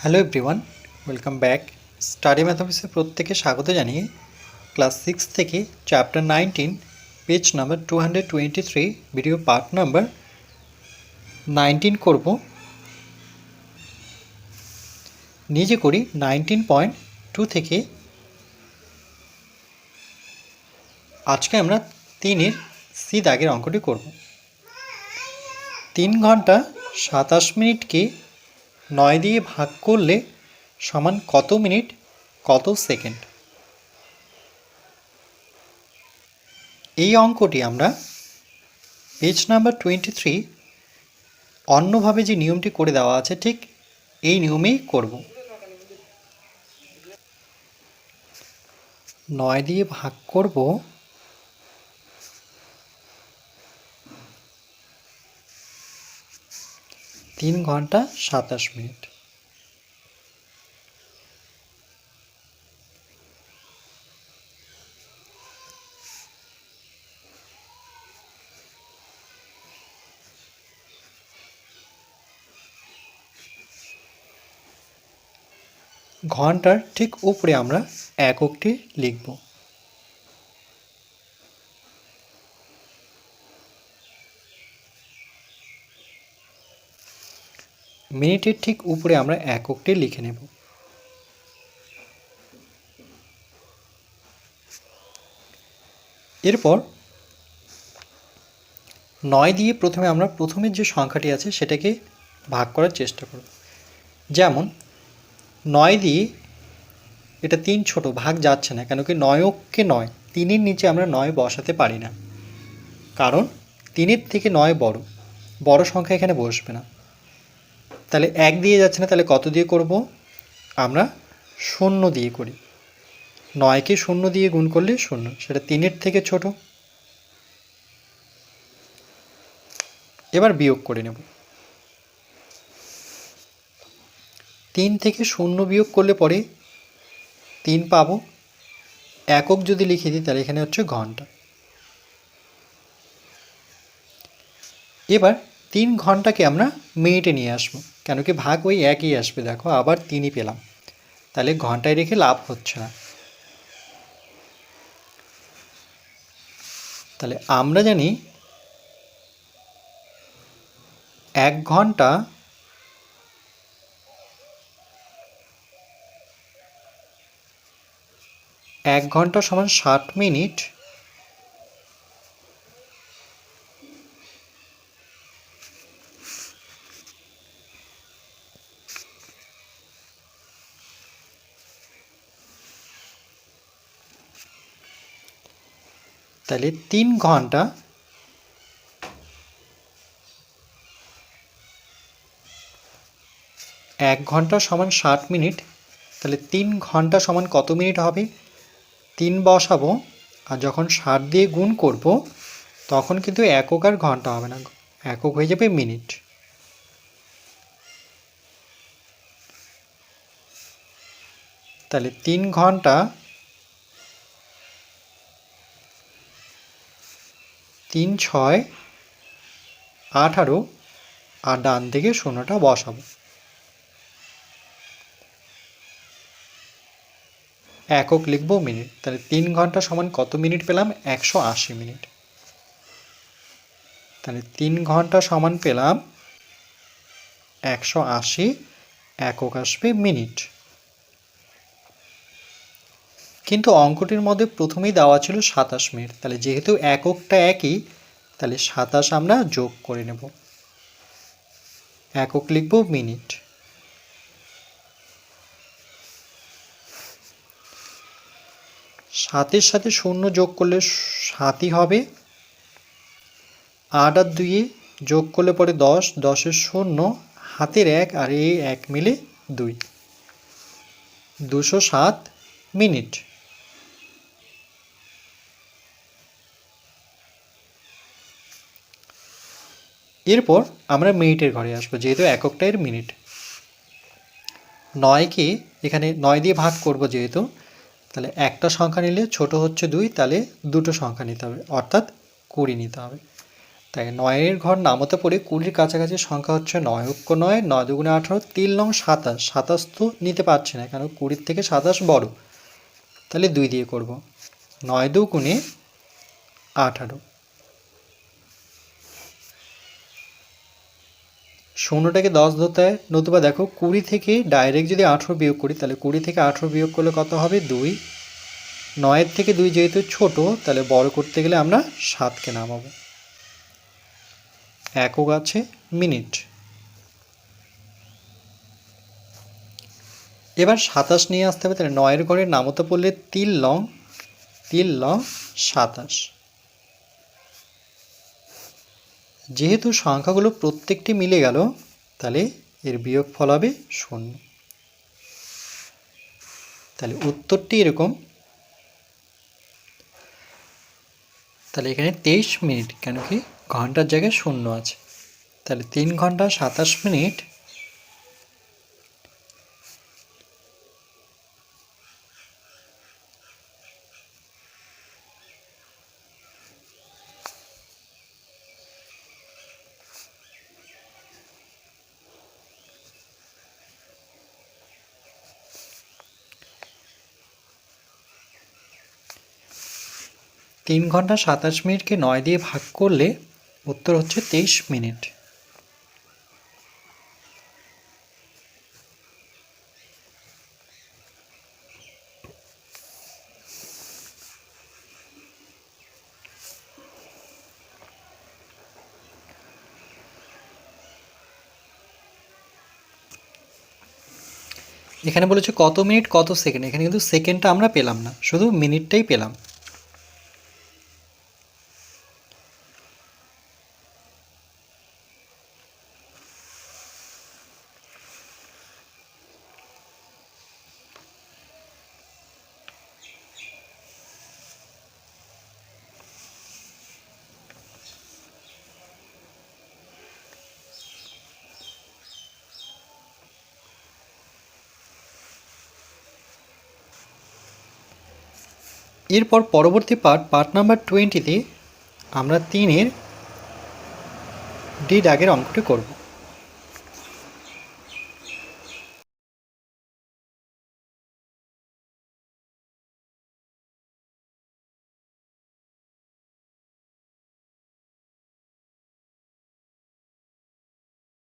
Hello everyone welcome back study ম্যাথামেটিক্সে প্রত্যেকে স্বাগত জানিয়ে ক্লাস সিক্স থেকে chapter nineteen page number two hundred twenty three video part number nineteen করব। নিজে করি নাইনটিন পয়েন্ট টু থেকে। আজকে আমরা তিনের সি দাগের অঙ্কটি করব। তিন ঘণ্টা সাতাশ মিনিটকে নয় দিয়ে ভাগ করলে সমান কত মিনিট, কত সেকেন্ড? এই অঙ্কটি আমরা পেজ নাম্বার টোয়েন্টি থ্রি অন্যভাবে যে নিয়মটি করে দেওয়া আছে, ঠিক এই নিয়মেই করব। নয় দিয়ে ভাগ করব তিন ঘণ্টা সাতাশ মিনিট। ঘণ্টার ঠিক উপরে আমরা এককটি লিখব। মিনিটের ঠিক উপরে আমরা এককটি লিখে নেব। এরপর নয় দিয়ে প্রথমে আমরা প্রথমের যে সংখ্যাটি আছে সেটাকে ভাগ করার চেষ্টা করব। যেমন নয় দিয়ে এটা তিন ছোট, ভাগ যাচ্ছে না, কেন কি নয়ককে নয়, তিনের নিচে আমরা নয় বসাতে পারি না। কারণ তিনের থেকে নয় বড় বড় সংখ্যা এখানে বসবে না। তাহলে এক দিয়ে যাচ্ছে না, তাহলে কত দিয়ে করব? আমরা শূন্য দিয়ে করি। নয়কে শূন্য দিয়ে গুণ করলে শূন্য, সেটা তিনের থেকে ছোট। এবার বিয়োগ করে নেব। তিন থেকে শূন্য বিয়োগ করলে পরে তিন পাবো। একক যদি লিখে দিই, তাহলে এখানে হচ্ছে ঘণ্টা। এবার তিন ঘন্টাকে আমরা মিনিটে নিয়ে আসব। কেন কি ভাগ ওই একই আসবে, দেখো, আবার তিনই পেলাম। তাহলে ঘন্টায় রেখে লাভ হচ্ছে না। তাহলে আমরা জানি এক ঘণ্টা এক ঘণ্টা সমান ষাট মিনিট তাহলে তিন ঘণ্টা। এক ঘণ্টা সমান ষাট মিনিট, তাহলে তিন ঘণ্টা সমান কত মিনিট হবে? তিন বসাবো, আর যখন ষাট দিয়ে গুণ করব, তখন কিন্তু একক আর ঘণ্টা হবে না, একক হয়ে যাবে মিনিট। তাহলে তিন ঘণ্টা তিন, ছয়, আঠারো, আর ডান দিকে শূন্যটা বসাবো। একক লিখব মিনিট। তাহলে তিন ঘণ্টা সমান কত মিনিট পেলাম? একশো আশি মিনিট। তাহলে তিন ঘণ্টা সমান পেলাম একশো আশি, একক আসবে মিনিট। কিন্তু অঙ্কটির মধ্যে প্রথমেই দেওয়া ছিল সাতাশ মিনিট। তাহলে যেহেতু এককটা একই, তাহলে সাতাশ আমরা যোগ করে নেব। একক লিখব মিনিট। সাতের সাথে শূন্য যোগ করলে সাতই হবে। আট আর দুইয়ে যোগ করলে পরে দশ দশের শূন্য, হাতের এক আর এই এক মিলে দুই। দুশো সাত মিনিট। এরপর আমরা মিনিটের ঘরে আসব, যেহেতু এককটাই মিনিট। নয়কে এখানে নয় দিয়ে ভাগ করব যেহেতু, তাহলে একটা সংখ্যা নিলে ছোট হচ্ছে দুই, তাহলে দুটো সংখ্যা নিতে হবে, অর্থাৎ কুড়ি নিতে হবে। তাই নয়ের ঘর নামতে পড়ে কুড়ির কাছাকাছি সংখ্যা হচ্ছে নয় অক্ষ নয় নয় দুগুণে আঠারো, তিন নং সাতাশ। সাতাশ তো নিতে পারছি না, কেন কুড়ির থেকে সাতাশ বড়। তাহলে দুই দিয়ে করব, নয় দুগুণে আঠারো। শূন্যটাকে দশ ধরতে হয়। নতুবা দেখো, কুড়ি থেকে ডাইরেক্ট যদি আঠেরো বিয়োগ করি, তাহলে কুড়ি থেকে আঠেরো বিয়োগ করলে কত হবে? দুই। নয়ের থেকে দুই যেহেতু ছোট, তাহলে বড় করতে গেলে আমরা সাতকে নামাবো। একক আছে, মিনিট। এবার সাতাশ নিয়ে আসতে হবে, তাহলে নয়ের ঘরে নামতে পড়লে তিন লং, তিল লং সাতাশ। যেহেতু সংখ্যাগুলো প্রত্যেকটি মিলে গেল, তাহলে এর বিয়োগ ফল হবে শূন্য। তাহলে উত্তরটি এরকম। তাহলে এখানে তেইশ মিনিট, কেন কি ঘণ্টার জায়গায় শূন্য আছে। তাহলে তিন ঘণ্টা সাতাশ মিনিট তিন ঘণ্টা সাতাশ মিনিটকে নয় দিয়ে ভাগ করলে উত্তর হচ্ছে তেইশ মিনিট। এখানে বলেছে কত মিনিট, কত সেকেন্ড। এখানে কিন্তু সেকেন্ডটা আমরা পেলাম না, শুধু মিনিটটাই পেলাম। এরপর পরবর্তী পার্ট পার্ট নাম্বার টোয়েন্টিতে আমরা তিনের ডি দাগের অঙ্কটি করব